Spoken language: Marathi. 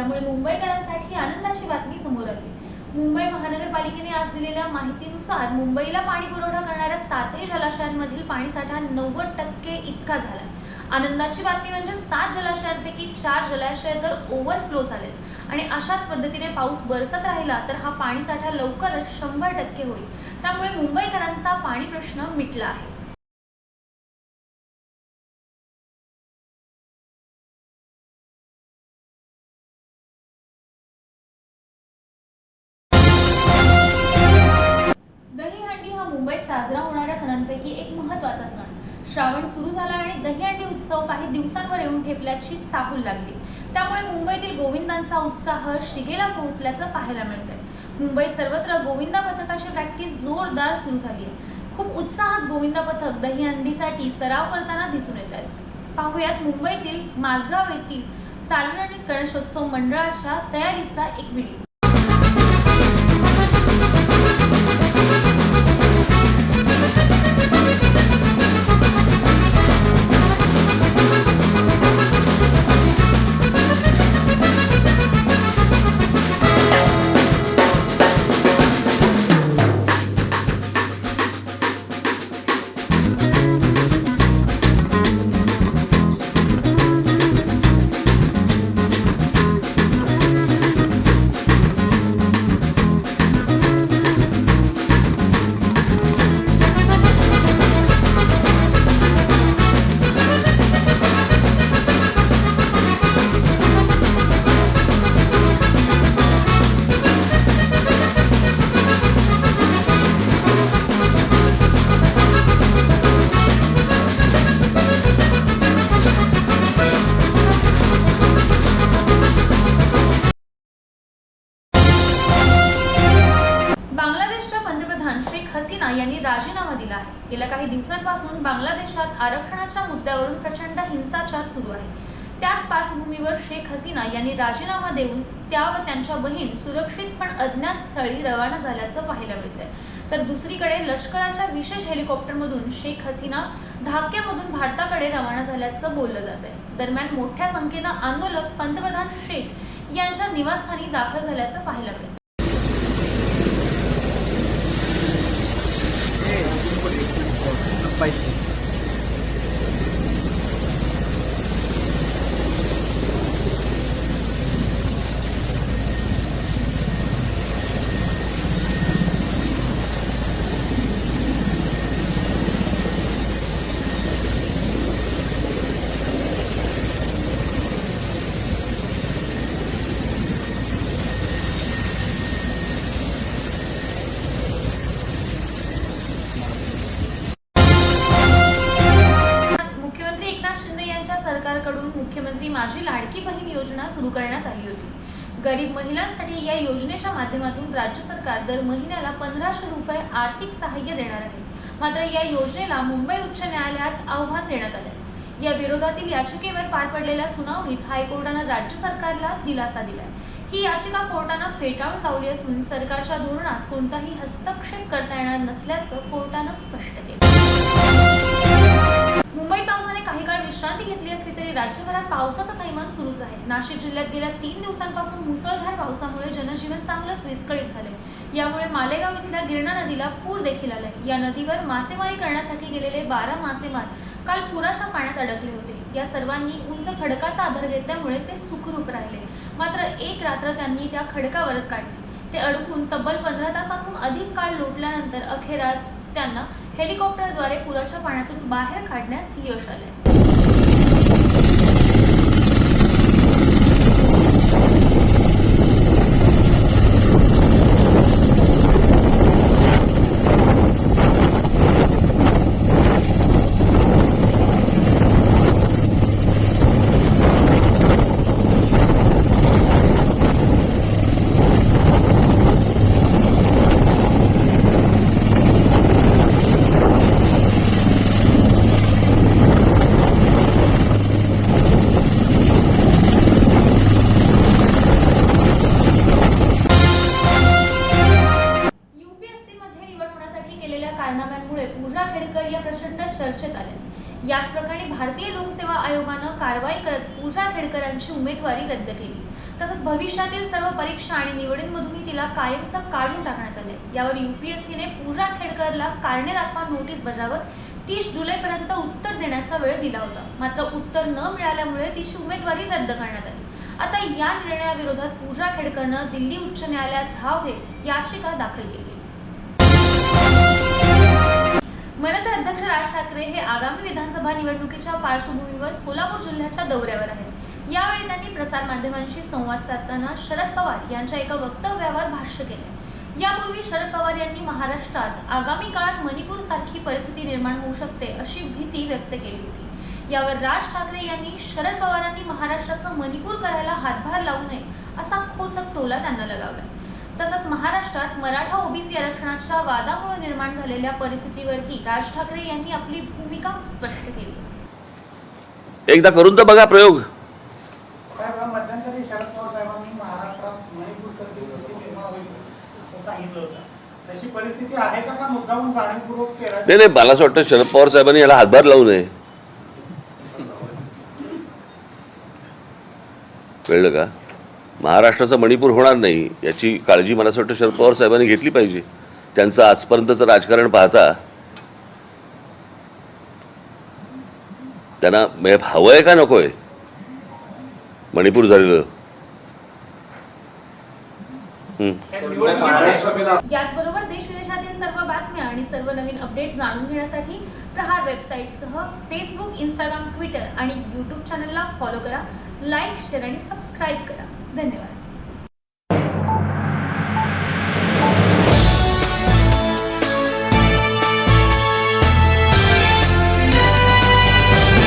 यामुळे मुंबईकरांसाठी आनंदाची बातमी समोर आली. मुंबई महानगरपालिकेने आज दिलेल्या माहितीनुसार मुंबईला पाणी पुरवठा करणाऱ्या सातही जलाशयांमधील पाणीसाठा नव्वद टक्के इतका झाला. आनंदाची बातमी म्हणजे सात जलाशयांपैकी चार जलाशय तर ओव्हरफ्लो झालेत. आणि अशाच पद्धतीने पाऊस बरसत राहिला तर हा पाणीसाठा लवकरच शंभर टक्के होईल. त्यामुळे मुंबईकरांचा पाणी प्रश्न मिटला आहे. साजरा होणाऱ्या सणांपैकी एक महत्त्वाचा सण. श्रावण सुरू झाला आणि दहीहंडी उत्सव काही दिवसांवर येऊन ठेपल्याची चाहूल लागली. त्यामुळे मुंबईतील गोविंदांचा उत्साह शिगेला पोहोचल्याचं पाहायला मिळतंय. मुंबईत सर्वत्र गोविंदा पथकाची प्रॅक्टिस जोरदार सुरू झाली आहे. खूप उत्साहात गोविंदा पथक दहीहंडीसाठी सराव करताना दिसून येत आहेत. पाहुयात मुंबईतील माझगाव येथील सार्वजनिक गणेशोत्सव मंडळाच्या तयारीचा एक व्हिडिओ गेल्या काही दिवसांपासून बांगलादेशात आरक्षणाच्या मुद्द्यावरून प्रचंड हिंसाचार सुरू आहे. त्याच पार्श्वभूमीवर शेख हसीना यांनी राजीनामा देऊन त्या व त्यांच्या बहीण सुरक्षित पण अज्ञात स्थळी रवाना झाल्याचं पाहायला मिळतंय. तर दुसरीकडे लष्कराच्या विशेष हेलिकॉप्टरमधून शेख हसीना ढाक्यामधून भारताकडे रवाना झाल्याचं बोललं जात आहे दरम्यान मोठ्या संख्येनं आंदोलक पंतप्रधान शेख यांच्या निवासस्थानी दाखल झाल्याचं पाहायला मिळतं ไป माझी लाडकी बहीण योजना सुरू करण्यात आली होती. गरीब महिलांसाठी या योजनेच्या माध्यमातून राज्य सरकार दर महिन्याला पंधराशे रुपये आर्थिक सहाय्य देणार आहे. मात्र या योजनेला मुंबई उच्च न्यायालयात आव्हान देण्यात आले या विरोधातील याचिकेवर पार पडलेल्या सुनावणीत हायकोर्टानं राज्य सरकारला दिलासा दिलाय. ही याचिका कोर्टानं फेटाळून लावली असून सरकारच्या धोरणात कोणताही हस्तक्षेप करता येणार नसल्याचं कोर्टानं स्पष्ट केलं. पावसाने काही काळ विश्रांती घेतली असली तरी राज्यभरात पावसाचं थैमान सुरूच आहे. नाशिक जिल्ह्यात गेल्या तीन दिवसांपासून मुसळधार पावसामुळे जनजीवन चांगलंच विस्कळीत झाले यामुळे मालेगाव इथल्या गिरणा नदीला पूर देखील आलाय. या नदीवर मासेमारी करण्यासाठी गेलेले बारा मासेमार काल पुराच्या पाण्यात अडकले होते. या सर्वांनी उंच खडकाचा आधार घेतल्यामुळे ते सुखरूप राहिले. मात्र एक रात्र त्यांनी त्या खडकावरच काढली. ते अडकून तब्बल पंधरा तासांहून अधिक काळ लोटल्यानंतर अखेर त्यांना हेलिकॉप्टरद्वारे पुराच्या पाण्यातून बाहेर काढण्यास यश आले भारतीय लोकसेवा आयोगानं कारवाई करत पूजा खेडकरांची उमेदवारी रद्द केली. तसंच भविष्यातील सर्व परीक्षा आणि निवडींमधूनही तिला कायमचं काढून टाकण्यात आले यावर युपीएससीने पूजा खेडकरला कारणे दाखवा नोटीस बजावत तीस जुलैपर्यंत उत्तर देण्याचा वेळ दिला होता. मात्र उत्तर न मिळाल्यामुळे तिची उमेदवारी रद्द करण्यात आली. आता या निर्णयाविरोधात पूजा खेडकरनं दिल्ली उच्च न्यायालयात धाव घेत याचिका दाखल केली. आगामी विधानसभा निवडणुकीच्या पार्श्वभूमीवर सोलापूर जिल्ह्याच्या दौऱ्यावर आहेत यावेळी त्यांनी प्रसारमाध्यमांशी संवाद साधताना शरद पवार यांच्या एका वक्तव्यावर भाष्य केले. यापूर्वी शरद पवार यांनी महाराष्ट्रात आगामी काळात मणिपूर सारखी परिस्थिती निर्माण होऊ शकते अशी भीती व्यक्त केली होती. यावर राज ठाकरे यांनी शरद पवारांनी महाराष्ट्राचं मणिपूर करायला हातभार लावू नये असा खोचक टोला त्यांना लगावला. तसंच महाराष्ट्रात मराठा ओबीसी आरक्षणाच्या वादामुळे निर्माण झालेल्या परिस्थितीवरही राज ठाकरे यांनी आपली भूमिका स्पष्ट केली. एकदा करून तर बघा प्रयोग. साहेब मध्यंतरी शरद पवार साहेबांनी महाराष्ट्रात मणिपूर सारखी स्थिती निर्माण होईल असं सांगितलं होतं. तशी परिस्थिती आहे का? का मुद्दामून जाणीवपूर्वक केला? नाही नाही मला असं वाटतं शरद पवार साहेबांनी याला हातभार लावू नये. कळलं का? महाराष्ट्राचं मणिपूर होणार नाही याची काळजी मला असं वाटतं शरद पवार साहेबांनी घेतली पाहिजे. त्यांचं आजपर्यंतचं राजकारण पाहता त्यांना म्हणजे हवं आहे का नको आहे मणिपूर झालेलं. याचबरोबर देश सर्व बातम्या आणि सर्व नवीन अपडेट्स जाणून घेण्यासाठी प्रहार वेबसाईटसह फेसबुक इंस्टाग्राम ट्विटर आणि यूट्यूब चॅनलला फॉलो करा. लाईक शेअर आणि सबस्क्राईब करा. धन्यवाद.